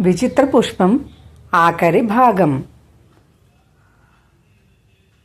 విచిత్ర పుష్పం ఆఖరి భాగం.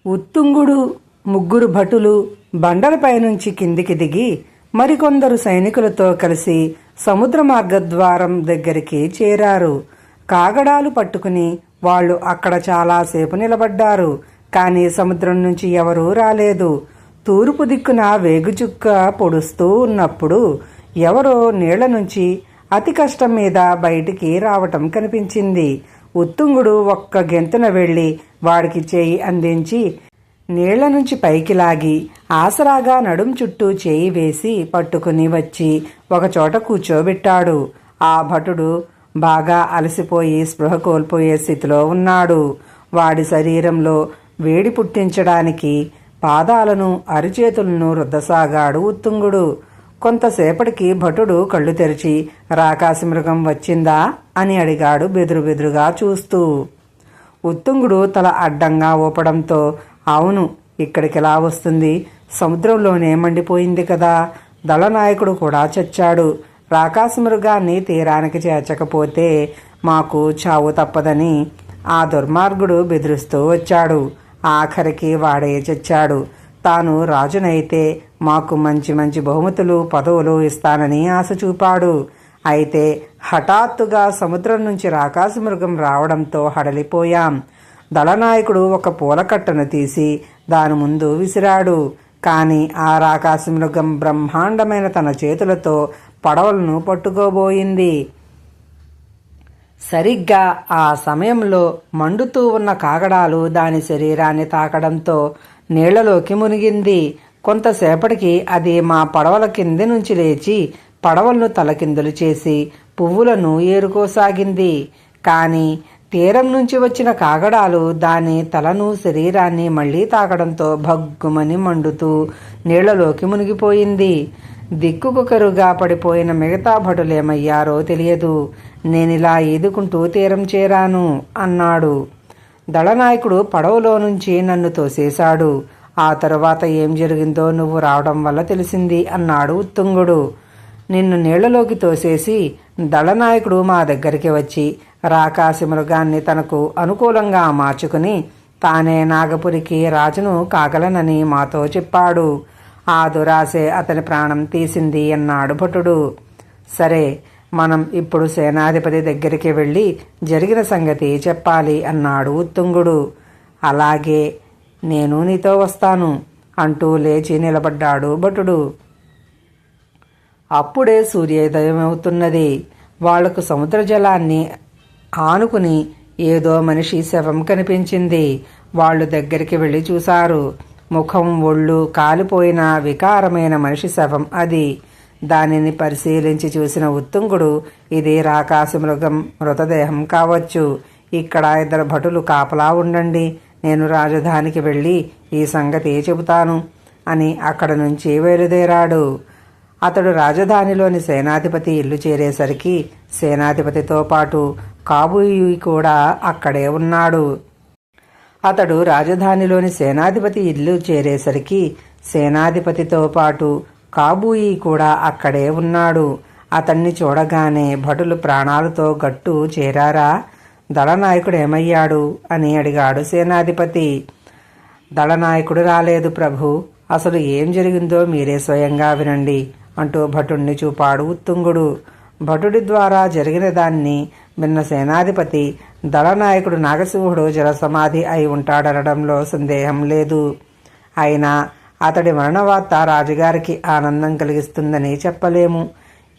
ఉత్తుంగుడు ముగ్గురు భటులు బండలపై నుంచి కిందికి దిగి మరికొందరు సైనికులతో కలిసి సముద్ర మార్గద్వారం దగ్గరికి చేరారు. కాగడాలు పట్టుకుని వాళ్ళు అక్కడ చాలాసేపు నిలబడ్డారు కానీ సముద్రం నుంచి ఎవరూ రాలేదు. తూర్పు దిక్కున వేగుచుక్క పొడుస్తూ ఉన్నప్పుడు ఎవరో నీళ్ళ నుంచి అతి కష్టం మీద బయటికి రావటం కనిపించింది. ఉత్తుంగుడు ఒక్క గెంతున వెళ్ళి వాడికి చేయి అందించి నీళ్ళ నుంచి పైకి లాగి ఆసరాగా నడుం చుట్టూ చేయి వేసి పట్టుకుని వచ్చి ఒకచోట కూర్చోబెట్టాడు. ఆ భటుడు బాగా అలసిపోయి స్పృహ కోల్పోయే స్థితిలో ఉన్నాడు. వాడి శరీరంలో వేడి పుట్టించడానికి పాదాలను అరిచేతులను రుద్దసాగాడు ఉత్తుంగుడు. కొంతసేపటికి భటుడు కళ్ళు తెరిచి రాకాశమృగం వచ్చిందా? అని అడిగాడు బెదురు బెదురుగా చూస్తూ. ఉత్తుంగుడు తల అడ్డంగా ఊపడంతో అవును ఇక్కడికిలా వస్తుంది? సముద్రంలోనే మండిపోయింది కదా. దళనాయకుడు కూడా చచ్చాడు. రాకాసి మృగాన్ని తీరానికి చేర్చకపోతే మాకు చావు తప్పదని ఆ దుర్మార్గుడు బెదిరిస్తూ వచ్చాడు. ఆఖరికి వాడే చచ్చాడు. తాను రాజునైతే మాకు మంచి మంచి బహుమతులు పదవులు ఇస్తానని ఆశ చూపాడు. అయితే హఠాత్తుగా సముద్రం నుంచి రాకాసి మృగం రావడంతో హడలిపోయాం. దళనాయకుడు ఒక పూలకట్టను తీసి దాని ముందు విసిరాడు. కానీ ఆ రాకాశమృగం బ్రహ్మాండమైన తన చేతులతో పడవలను పట్టుకోబోయింది. సరిగ్గా ఆ సమయంలో మండుతూ ఉన్న కాగడాలు దాని శరీరాన్ని తాకడంతో నీళ్ళలోకి మునిగింది. కొంతసేపటికి అది మా పడవల కింద నుంచి లేచి పడవలను తలకిందులు చేసి పువ్వులను ఏరుకోసాగింది. కానీ తీరం నుంచి వచ్చిన కాగడాలు దాని తలను శరీరాన్ని మళ్ళీ తాకడంతో భగ్గుమని మండుతూ నీళ్ళలోకి మునిగిపోయింది. దిక్కుకు కరుగా పడిపోయిన మిగతా భటులేమయ్యారో తెలియదు. నేనిలా ఈదుకుంటూ తీరం చేరాను అన్నాడు. దళనాయకుడు పడవలో నుంచి నన్ను తోసేశాడు. ఆ తరువాత ఏం జరిగిందో నువ్వు రావడం వల్ల తెలిసింది అన్నాడు ఉత్తుంగుడు. నిన్ను నీళ్ళలోకి తోసేసి దళనాయకుడు మా దగ్గరికి వచ్చి రాకాసి మృగాన్ని తనకు అనుకూలంగా మార్చుకుని తానే నాగపురికి రాజును కాగలనని మాతో చెప్పాడు. ఆ దురాశే అతని ప్రాణం తీసింది అన్నాడు భటుడు. సరే మనం ఇప్పుడు సేనాధిపతి దగ్గరికి వెళ్ళి జరిగిన సంగతి చెప్పాలి అన్నాడు ఉత్తుంగుడు. అలాగే నేను నీతో వస్తాను అంటూ లేచి నిలబడ్డాడు భటుడు. అప్పుడే సూర్యోదయం అవుతున్నది వాళ్ళకు సముద్ర జలాన్ని ఆనుకుని ఏదో మనిషి శవం కనిపించింది. వాళ్ళు దగ్గరికి వెళ్ళి చూశారు. ముఖం ఒళ్ళు కాలిపోయిన వికారమైన మనిషి శవం అది. దానిని పరిశీలించి చూసిన ఉత్తుంగుడు ఇది రాకాసుమృగం మృతదేహం కావచ్చు. ఇక్కడ ఇద్దరు భటులు కాపలా ఉండండి. నేను రాజధానికి వెళ్ళి ఈ సంగతి చెబుతాను? అని అక్కడ నుంచి బయలుదేరాడు. అతడు రాజధానిలోని సేనాధిపతి ఇల్లు చేరేసరికి సేనాధిపతితో పాటు కాబూయి కూడా అక్కడే ఉన్నాడు. అతడు రాజధానిలోని సేనాధిపతి ఇల్లు చేరేసరికి సేనాధిపతితో పాటు కాబూయి కూడా అక్కడే ఉన్నాడు. అతన్ని చూడగానే భటులు ప్రాణాలతో గట్టు చేరారా? దళనాయకుడు ఏమయ్యాడు? అని అడిగాడు సేనాధిపతి. దళనాయకుడు రాలేదు ప్రభు అసలు ఏం జరిగిందో మీరే స్వయంగా వినండి అంటూ భటుణ్ణి చూపాడు ఉత్తుంగుడు. భటుడి ద్వారా జరిగిన దాన్ని విన్న సేనాధిపతి దళనాయకుడు నాగసింహుడు జలసమాధి అయి ఉంటాడనడంలో సందేహం లేదు. అయినా అతడి మరణవార్త రాజుగారికి ఆనందం కలిగిస్తుందని చెప్పలేము.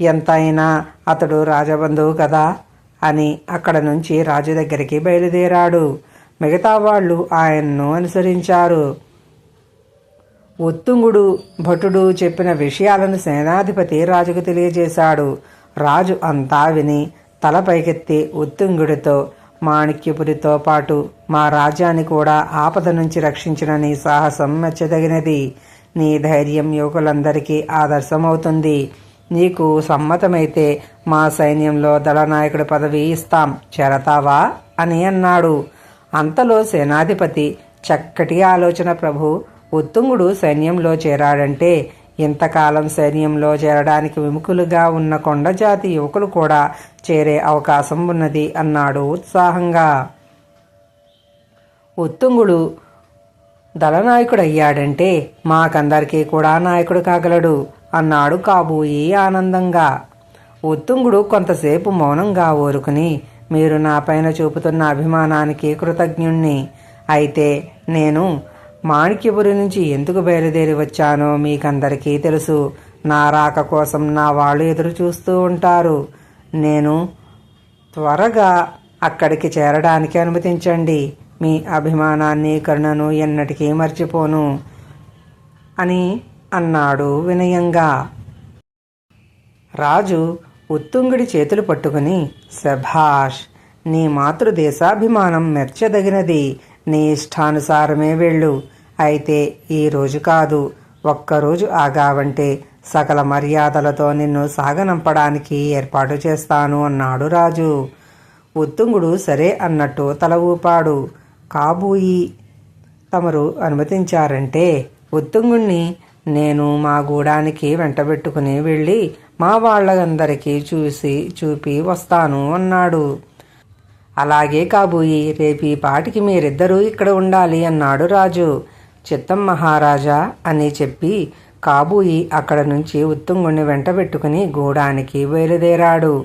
ఎంతైనా అతడు రాజబంధువు కదా. అని అక్కడ నుంచి రాజు దగ్గరికి బయలుదేరాడు. మిగతా వాళ్ళు ఆయన్ను అనుసరించారు. ఉత్తుంగుడు భటుడు చెప్పిన విషయాలను సేనాధిపతి రాజుకు తెలియజేశాడు. రాజు అంతా విని తల పైకెత్తి ఉత్తుంగుడితో మాణిక్యపురితో పాటు మా రాజ్యాన్ని కూడా ఆపద నుంచి రక్షించిన నీ సాహసం మెచ్చదగినది. నీ ధైర్యం యువకులందరికీ ఆదర్శమవుతుంది. నీకు సమ్మతమైతే మా సైన్యంలో దళనాయకుడి పదవి ఇస్తాం చేరతావా? అని అన్నాడు. అంతలో సేనాధిపతి చక్కటి ఆలోచన ప్రభు ఉత్తుంగుడు సైన్యంలో చేరాడంటే ఇంతకాలం సైన్యంలో చేరడానికి విముఖులుగా ఉన్న కొండజాతి యువకులు కూడా చేరే అవకాశం ఉన్నది అన్నాడు ఉత్సాహంగా. ఉత్తుంగుడు దళనాయకుడు అయ్యాడంటే మాకందరికీ కూడా నాయకుడు కాగలడు. అన్నాడు కాబోయి ఆనందంగా. ఉత్తుంగుడు కొంతసేపు మౌనంగా ఊరుకుని మీరు నా పైన చూపుతున్న అభిమానానికి కృతజ్ఞుణ్ణి. అయితే నేను మాణిక్యపురి నుంచి ఎందుకు బయలుదేరి వచ్చానో మీకందరికీ తెలుసు. నా రాక కోసం నా వాళ్ళు ఎదురు చూస్తూ ఉంటారు. నేను త్వరగా అక్కడికి చేరడానికి అనుమతించండి. మీ అభిమానాన్ని కరుణను ఎన్నటికీ మర్చిపోను. అని అన్నాడు వినయంగా. రాజు ఉత్తుంగుడి చేతులు పట్టుకుని శభాష్ నీ మాతృదేశాభిమానం మెర్చదగినది నీ ఇష్టానుసారమే వెళ్ళు. అయితే ఈ రోజు కాదు. ఒక్కరోజు ఆగావంటే సకల మర్యాదలతో నిన్ను సాగనంపడానికి ఏర్పాటు చేస్తాను అన్నాడు రాజు. ఉత్తుంగుడు సరే అన్నట్టు తల ఊపాడు. కాబూయి తమరు అనుమతించారంటే ఉత్తుంగుణ్ణి నేను మా గూడానికి వెంటబెట్టుకుని వెళ్ళి మా వాళ్ళందరికీ చూసి చూపి వస్తాను అన్నాడు. అలాగే కాబోయి రేపు ఈ పాటికి మీరిద్దరూ ఇక్కడ ఉండాలి అన్నాడు రాజు. చిత్తం మహారాజా అని చెప్పి కాబూయి అక్కడ నుంచి ఉత్తుంగుణ్ణి వెంటబెట్టుకుని గూడానికి బయలుదేరాడు.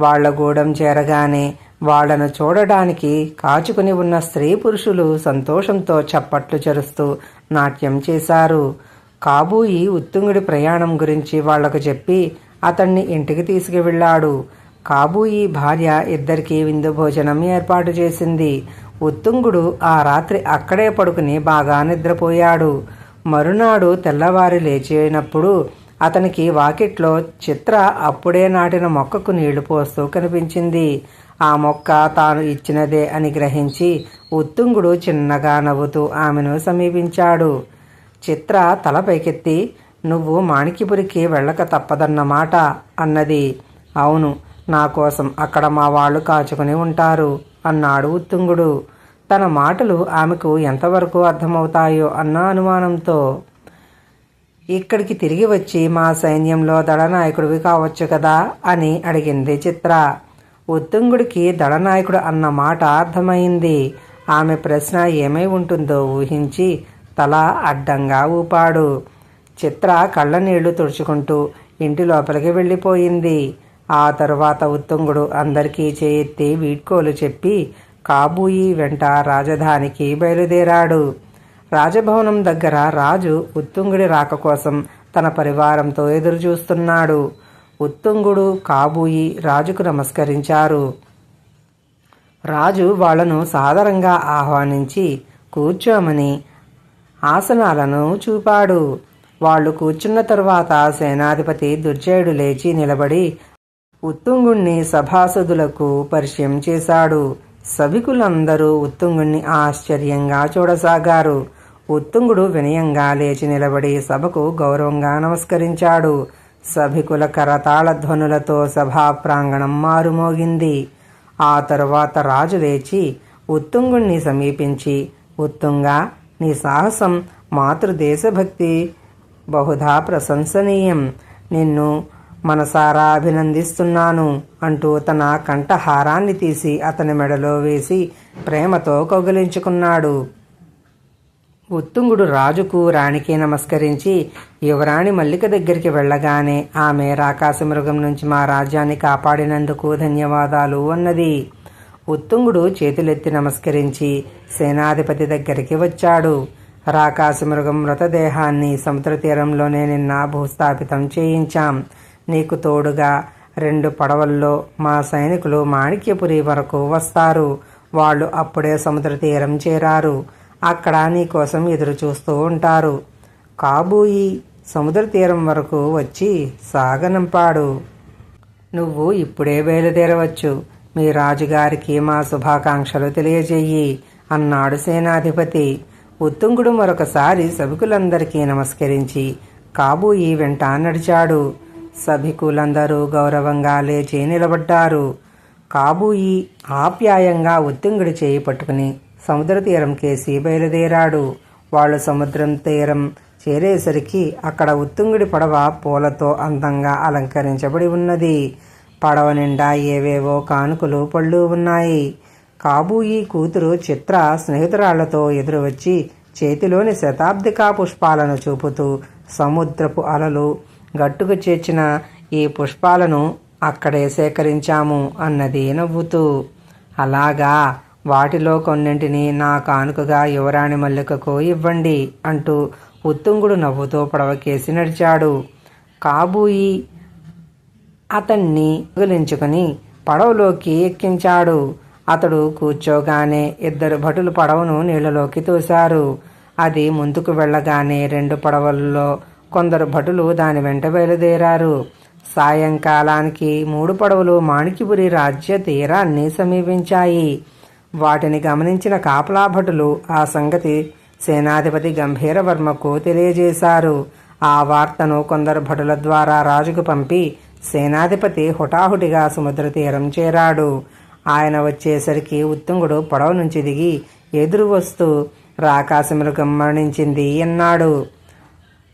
వాళ్ళ గూడెం చేరగానే వాళ్ళను చూడడానికి కాచుకుని ఉన్న స్త్రీ పురుషులు సంతోషంతో చప్పట్లు చరుస్తూ నాట్యం చేశారు. కాబూయి ఉత్తుంగుడి ప్రయాణం గురించి వాళ్ళకు చెప్పి అతన్ని ఇంటికి తీసుకువెళ్ళాడు. కాబూయి భార్య ఇద్దరికీ విందు భోజనం ఏర్పాటు చేసింది. ఉత్తుంగుడు ఆ రాత్రి అక్కడే పడుకుని బాగా నిద్రపోయాడు. మరునాడు తెల్లవారి లేచినప్పుడు అతనికి వాకిట్లో చిత్ర అప్పుడే నాటిన మొక్కకు నీళ్ళు పోస్తూ కనిపించింది. ఆ మొక్క తాను ఇచ్చినదే అని గ్రహించి ఉత్తుంగుడు చిన్నగా నవ్వుతూ ఆమెను సమీపించాడు. చిత్ర తల పైకెత్తి నువ్వు మాణిక్యపురికి వెళ్ళక తప్పదన్నమాట అన్నది. అవును నా కోసం అక్కడ మా వాళ్ళు కాచుకుని ఉంటారు అన్నాడు ఉత్తుంగుడు. తన మాటలు ఆమెకు ఎంతవరకు అర్థమవుతాయో అన్న అనుమానంతో ఇక్కడికి తిరిగి వచ్చి మా సైన్యంలో దళనాయకుడివి కావచ్చు కదా అని అడిగింది చిత్ర. ఉత్తుంగుడికి దళనాయకుడు అన్న మాట అర్థమైంది. ఆమె ప్రశ్న ఏమై ఉంటుందో ఊహించి తల అడ్డంగా ఊపాడు. చిత్ర కళ్ళ నీళ్ళు తుడుచుకుంటూ ఇంటి లోపలికి వెళ్ళిపోయింది. ఆ తరువాత ఉత్తుంగుడు అందరికీ చేయెత్తి వీడ్కోలు చెప్పి కాబూయి వెంట రాజధానికి బయలుదేరాడు. రాజభవనం దగ్గర రాజు ఉత్తుంగుడి రాక కోసం తన పరివారంతో ఎదురుచూస్తున్నాడు. ఉత్తుంగుడు కాబూయి రాజుకు నమస్కరించారు. రాజు వాళ్ళను సాదరంగా ఆహ్వానించి కూర్చోమని ఆసనాలను చూపాడు. వాళ్ళు కూర్చున్న తరువాత సేనాధిపతి దుర్జయుడు లేచి నిలబడి ఉత్తుంగుణ్ణి సభాసదులకు పరిచయం చేశాడు. సభికులందరూ ఉత్తుంగుణ్ణి ఆశ్చర్యంగా చూడసాగారు. ఉత్తుంగుడు వినయంగా లేచి నిలబడి సభకు గౌరవంగా నమస్కరించాడు. సభికుల కరతాళ ధ్వనులతో సభా ప్రాంగణం మారుమోగింది. ఆ తరువాత రాజు లేచి ఉత్తుంగుణ్ణి సమీపించి ఉత్తుంగా నీ సాహసం మాతృదేశభక్తి బహుధా ప్రశంసనీయం. నిన్ను మనసారా అభినందిస్తున్నాను అంటూ తన కంఠహారాన్ని తీసి అతని మెడలో వేసి ప్రేమతో కౌగిలించుకున్నాడు. ఉత్తుంగుడు రాజుకు రాణికి నమస్కరించి యువరాణి మల్లిక దగ్గరికి వెళ్ళగానే ఆమె రాకాశమృగం నుంచి మా రాజ్యాన్ని కాపాడినందుకు ధన్యవాదాలు అన్నది. ఉత్తుంగుడు చేతులెత్తి నమస్కరించి సేనాధిపతి దగ్గరికి వచ్చాడు. రాకాశమృగం మృతదేహాన్ని సముద్ర తీరంలోనే నిన్న భూస్థాపితం చేయించాం. నీకు తోడుగా రెండు పడవల్లో మా సైనికులు మాణిక్యపురి వరకు వస్తారు. వాళ్ళు అప్పుడే సముద్ర తీరం చేరారు. అక్కడ నీకోసం ఎదురు చూస్తూ ఉంటారు. కాబూయి సముద్ర తీరం వరకు వచ్చి సాగనంపాడు. నువ్వు ఇప్పుడే బయలుదేరవచ్చు. మీ రాజుగారికి మా శుభాకాంక్షలు తెలియజేయి అన్నాడు సేనాధిపతి. ఉత్తుంగుడు మరొకసారి సభికులందరికీ నమస్కరించి కాబూయి వెంట నడిచాడు. సభికులందరూ గౌరవంగా లేచి నిలబడ్డారు. కాబూయి ఆప్యాయంగా ఉత్తుంగుడి చేయి పట్టుకుని సముద్ర తీరం కేసి బయలుదేరాడు. వాళ్ళు సముద్రం తీరం చేరేసరికి అక్కడ ఉత్తుంగుడి పడవ పూలతో అందంగా అలంకరించబడి ఉన్నది. పడవ నిండా ఏవేవో కానుకలు పళ్ళు ఉన్నాయి. కాబూయి కూతురు చిత్ర స్నేహితురాళ్ళతో ఎదురు వచ్చి చేతిలోని శతాబ్దికా పుష్పాలను చూపుతూ సముద్రపు అలలు గట్టుకు చేర్చిన ఈ పుష్పాలను అక్కడే సేకరించాము అన్నది నవ్వుతూ. అలాగా వాటిలో కొన్నింటిని నా కానుకగా యువరాణి మల్లికకు ఇవ్వండి అంటూ ఉత్తుంగుడు నవ్వుతూ పడవకేసి నడిచాడు. కాబూయి అతన్ని గులించుకుని పడవలోకి ఎక్కించాడు. అతడు కూర్చోగానే ఇద్దరు భటులు పడవను నీళ్ళలోకి తోశారు. అది ముందుకు వెళ్ళగానే రెండు పడవల్లో కొందరు భటులు దాని వెంట బయలుదేరారు. సాయంకాలానికి మూడు పడవలు మాణిక్యపురి రాజ్య తీరాన్ని సమీపించాయి. వాటిని గమనించిన కాపలా భటులు ఆ సంగతి సేనాధిపతి గంభీరవర్మకు తెలియజేశారు. ఆ వార్తను కొందరు భటుల ద్వారా రాజుకు పంపి సేనాధిపతి హుటాహుటిగా సముద్ర తీరం చేరాడు. ఆయన వచ్చేసరికి ఉత్తుంగుడు పడవ నుంచి దిగి ఎదురు వస్తూ రాకాశమృగం మరణించింది అన్నాడు.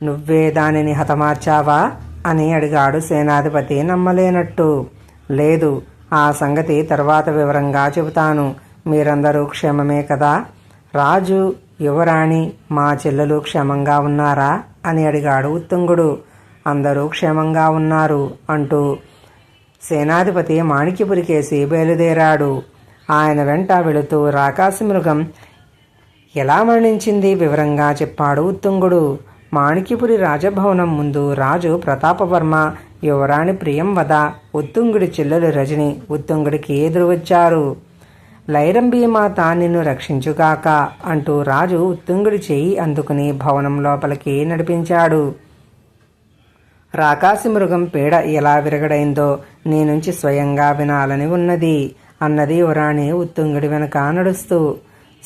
నువ్వే దానిని హతమార్చావా? అని అడిగాడు సేనాధిపతి నమ్మలేనట్టు. లేదు ఆ సంగతి తర్వాత వివరంగా చెబుతాను. మీరందరూ క్షేమమే కదా? రాజు యువరాణి మా చెల్లెలు క్షేమంగా ఉన్నారా? అని అడిగాడు ఉత్తుంగుడు. అందరూ క్షేమంగా ఉన్నారు అంటూ సేనాధిపతి మాణిక్యపురికేసి బయలుదేరాడు. ఆయన వెంట వెళుతూ రాకాశమృగం ఎలా మరణించింది? వివరంగా చెప్పాడు ఉత్తుంగుడు. మాణిక్యపురి రాజభవనం ముందు రాజు ప్రతాపవర్మ యువరాణి ప్రియం వద ఉత్తుంగుడి చెల్లెలు రజని ఉత్తుంగుడికి ఎదురు వచ్చారు లైరంబీమాత నిన్ను రక్షించుగాక అంటూ రాజు ఉత్తుంగుడి చేయి అందుకుని భవనం లోపలికి నడిపించాడు. రాకాసి మృగం పీడ ఎలా విరగడైందో నీ నుంచి స్వయంగా వినాలని ఉన్నది. అన్నది ఉరాణి ఉత్తుంగుడి వెనక నడుస్తూ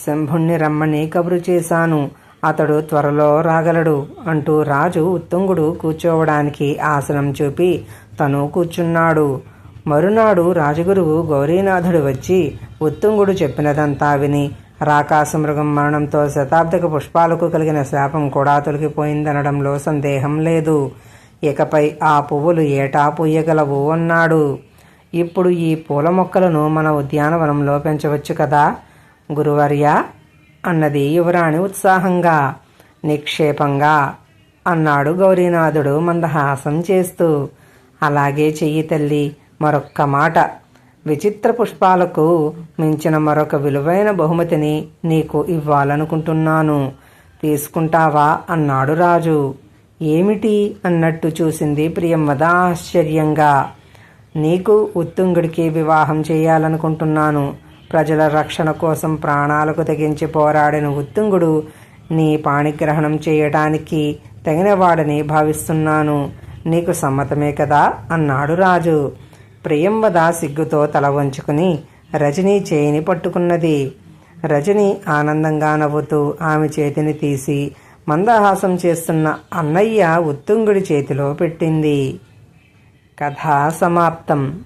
శంభుణ్ణి రమ్మని కబురు చేశాను. అతడు త్వరలో రాగలడు అంటూ రాజు ఉత్తుంగుడు కూర్చోవడానికి ఆసనం చూపి తను కూర్చున్నాడు. మరునాడు రాజగురువు గౌరీనాథుడు వచ్చి ఉత్తుంగుడు చెప్పినదంతా విని రాకాసమృగం మరణంతో శతాబ్దక పుష్పాలకు కలిగిన శాపం కూడా తొలగిపోయిందనడంలో సందేహం లేదు. ఇకపై ఆ పువ్వులు ఏటా పూయగలవు అన్నాడు. ఇప్పుడు ఈ పూల మొక్కలను మన ఉద్యానవనంలో పెంచవచ్చు కదా? గురువర్య! అన్నది యువరాణి ఉత్సాహంగా. నిక్షేపంగా! అన్నాడు గౌరీనాథుడు మందహాసం చేస్తూ. అలాగే చెయ్యి తల్లి మరొక్క మాట. విచిత్ర పుష్పాలకు మించిన మరొక విలువైన బహుమతిని నీకు ఇవ్వాలనుకుంటున్నాను. తీసుకుంటావా? అన్నాడు రాజు. ఏమిటి అన్నట్టు చూసింది ప్రియంవద ఆశ్చర్యంగా నీకు ఉత్తుంగుడికి వివాహం చేయాలనుకుంటున్నాను. ప్రజల రక్షణ కోసం ప్రాణాలకు తెగించి పోరాడిన ఉత్తుంగుడు నీ పాణిగ్రహణం చేయటానికి తగినవాడని భావిస్తున్నాను. నీకు సమ్మతమే కదా అన్నాడు రాజు. ప్రియంవద సిగ్గుతో తల వంచుకుని రజనీ చేయిని పట్టుకున్నది. రజని ఆనందంగా నవ్వుతూ ఆమె చేతిని తీసి మందహాసం చేస్తున్న అన్నయ్య ఉత్తుంగుడి చేతిలో పెట్టింది. కథ సమాప్తం.